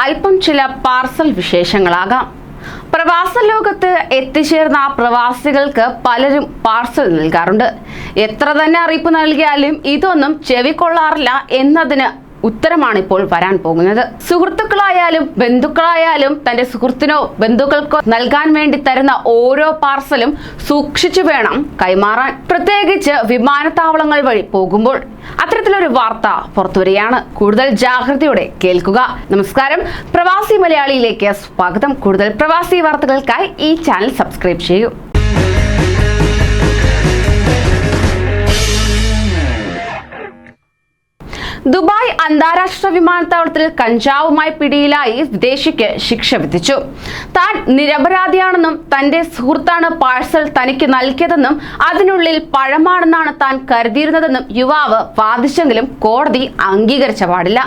അല്പം ചില പാർസൽ വിശേഷങ്ങളാകാം. പ്രവാസ ലോകത്ത് എത്തിച്ചേർന്ന പ്രവാസികൾക്ക് പലരും പാർസൽ നൽകാറുണ്ട്. എത്ര തന്നെ അറിയിപ്പ് നൽകിയാലും ഇതൊന്നും ചെവിക്കൊള്ളാറില്ല എന്നതിന് ഉത്തരമാണ് ഇപ്പോൾ വരാൻ പോകുന്നത്. സുഹൃത്തുക്കളായാലും ബന്ധുക്കളായാലും തന്റെ സുഹൃത്തിനോ ബന്ധുക്കൾക്കോ നൽകാൻ വേണ്ടി തരുന്ന ഓരോ പാർസലും സൂക്ഷിച്ചു വേണം കൈമാറാൻ. പ്രത്യേകിച്ച് വിമാനത്താവളങ്ങൾ വഴി പോകുമ്പോൾ. അത്തരത്തിലൊരു വാർത്ത പുറത്തുവരികയാണ്. കൂടുതൽ ജാഗ്രതയോടെ കേൾക്കുക. നമസ്കാരം. പ്രവാസി മലയാളിയിലേക്ക് സ്വാഗതം. കൂടുതൽ പ്രവാസി വാർത്തകൾക്കായി ഈ ചാനൽ സബ്സ്ക്രൈബ് ചെയ്യൂ. ദുബായ് അന്താരാഷ്ട്ര വിമാനത്താവളത്തിൽ കഞ്ചാവുമായി പിടിയിലായി വിദേശിക്ക് ശിക്ഷ വിധിച്ചു. താൻ നിരപരാധിയാണെന്നും തന്റെ സുഹൃത്താണ് പാഴ്സൽ തനിക്ക് നൽകിയതെന്നും അതിനുള്ളിൽ പഴമാണെന്നാണ് താൻ കരുതിയിരുന്നതെന്നും യുവാവ് വാദിച്ചെങ്കിലും കോടതി അംഗീകരിച്ച പാടില്ല.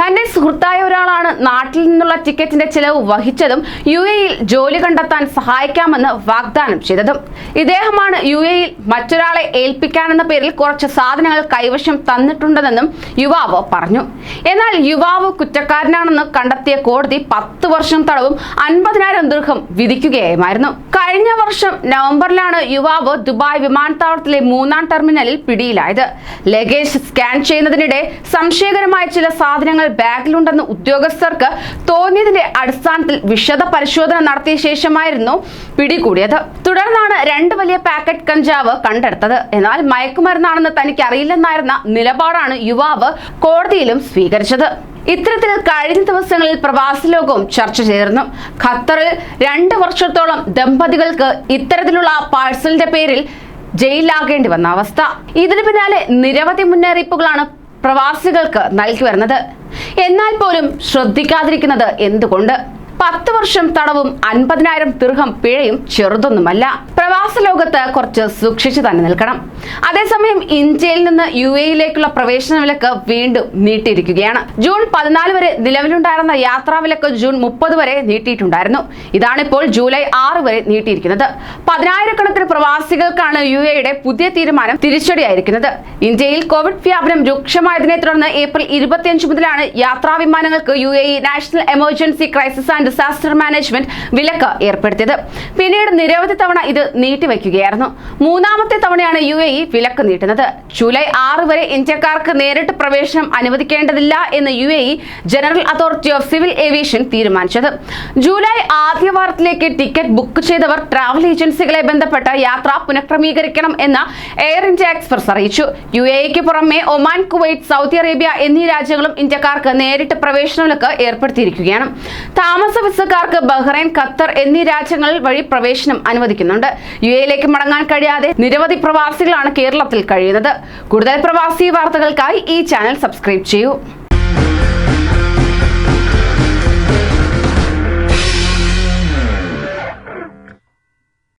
തന്റെ സുഹൃത്തായ ഒരാളാണ് നാട്ടിൽ നിന്നുള്ള ടിക്കറ്റിന്റെ ചിലവ് വഹിച്ചതും യു എയിൽ ജോലി കണ്ടെത്താൻ സഹായിക്കാമെന്ന് വാഗ്ദാനം ചെയ്തതും. ഇദ്ദേഹമാണ് യു എയിൽ മറ്റൊരാളെ ഏൽപ്പിക്കാനെന്ന പേരിൽ കുറച്ച് സാധനങ്ങൾ കൈവശം തന്നിട്ടുണ്ടെന്നും യുവാവ് പറഞ്ഞു. എന്നാൽ യുവാവ് കുറ്റക്കാരനാണെന്ന് കണ്ടെത്തിയ കോടതി പത്ത് വർഷം തടവും അൻപതിനായിരം ദീർഘം വിധിക്കുകയായിരുന്നു കഴിഞ്ഞ വർഷം നവംബറിലാണ് യുവാവ് ദുബായ് വിമാനത്താവളത്തിലെ മൂന്നാം ടെർമിനലിൽ പിടിയിലായത്. ലഗേജ് സ്കാൻ ചെയ്യുന്നതിനിടെ സംശയകരമായ ചില സാധനങ്ങൾ ബാഗിലുണ്ടെന്ന് ഉദ്യോഗസ്ഥർക്ക് തോന്നിയതിന്റെ അടിസ്ഥാനത്തിൽ വിശദ പരിശോധന നടത്തിയ ശേഷമായിരുന്നു പിടികൂടിയത്. തുടർന്നാണ് രണ്ട് വലിയ പാക്കറ്റ് കഞ്ചാവ് കണ്ടെടുത്തത്. എന്നാൽ മയക്കുമരുന്നാണെന്ന് തനിക്ക് അറിയില്ലെന്നായിരുന്ന നിലപാടാണ് യുവാവ് കോടതിയിലും സ്വീകരിച്ചത്. ഇത്തരത്തിൽ കഴിഞ്ഞ ദിവസങ്ങളിൽ പ്രവാസി ലോകവും ചർച്ച ചെയ്തിരുന്നു. ഖത്തറിൽ രണ്ട് വർഷത്തോളം ദമ്പതികൾക്ക് ഇത്തരത്തിലുള്ള പാഴ്സലിന്റെ പേരിൽ ജയിലിലാകേണ്ടി വന്ന അവസ്ഥ. ഇതിനു പിന്നാലെ നിരവധി മുന്നറിയിപ്പുകളാണ് പ്രവാസികൾക്ക് നൽകി വരുന്നത്. എന്നാൽ പോലും ശ്രദ്ധിക്കാതിരിക്കുന്നത് എന്തുകൊണ്ട്? പത്ത് വർഷം തടവും അൻപതിനായിരം ദീർഘം പിഴയും ചെറുതൊന്നുമല്ല. പ്രവാസ ലോകത്ത് കുറച്ച് സൂക്ഷിച്ചു തന്നെ നിൽക്കണം. അതേസമയം ഇന്ത്യയിൽ നിന്ന് യു എയിലേക്കുള്ള പ്രവേശന വിലക്ക് വീണ്ടും നീട്ടിയിരിക്കുകയാണ്. ജൂൺ പതിനാല് വരെ നിലവിലുണ്ടായിരുന്ന യാത്രാ വിലക്ക് ജൂൺ മുപ്പത് വരെ നീട്ടിയിട്ടുണ്ടായിരുന്നു. ഇതാണിപ്പോൾ ജൂലൈ ആറ് വരെ നീട്ടിയിരിക്കുന്നത്. പതിനായിരക്കണക്കിന് പ്രവാസികൾക്കാണ് യു എയുടെ പുതിയ തീരുമാനം തിരിച്ചടിയായിരിക്കുന്നത്. ഇന്ത്യയിൽ കോവിഡ് വ്യാപനം രൂക്ഷമായതിനെ തുടർന്ന് ഏപ്രിൽ ഇരുപത്തിയഞ്ച് മുതലാണ് യാത്രാ വിമാനങ്ങൾക്ക് U A national emergency crisis and disaster management വിലക്ക് ഏർപ്പെടുത്തിയത്. പിന്നീട് നിരവധി തവണ ഇത് നീട്ടിവെക്കുകയായിരുന്നു. മൂന്നാമത്തെ തവണയാണ് യു എ വിലക്ക് നീട്ടുന്നത്. ജൂലൈ ആറ് വരെ ഇന്ത്യക്കാർക്ക് നേരിട്ട് പ്രവേശനം അനുവദിക്കേണ്ടതില്ല എന്ന് U A general authority of civil aviation തീരുമാനിച്ചത്. ജൂലൈ ആദ്യ വാരത്തിലേക്ക് ടിക്കറ്റ് ബുക്ക് ചെയ്തവർ ട്രാവൽ ഏജൻസികളെ ബന്ധപ്പെട്ട യാത്ര പുനഃക്രമീകരിക്കണം എന്ന് എയർ ഇന്ത്യ എക്സ്പ്രസ് അറിയിച്ചു. യു എക്ക് പുറമെ ഒമാൻ കുവൈറ്റ് സൗദി അറേബ്യ എന്നീ രാജ്യങ്ങളും ഇന്ത്യക്കാർക്ക് നേരിട്ട് പ്രവേശനങ്ങൾക്ക് ഏർപ്പെടുത്തിയിരിക്കുകയാണ്. താമസ വിസക്കാർക്ക് ബഹ്റൈൻ ഖത്തർ എന്നീ രാജ്യങ്ങൾ വഴി പ്രവേശനം അനുവദിക്കുന്നുണ്ട്. യു എയിലേക്ക് മടങ്ങാൻ കഴിയാതെ നിരവധി പ്രവാസികളാണ് കേരളത്തിൽ കഴിയുന്നത്. കൂടുതൽ പ്രവാസി വാർത്തകൾക്കായി ഈ ചാനൽ സബ്സ്ക്രൈബ് ചെയ്യൂ.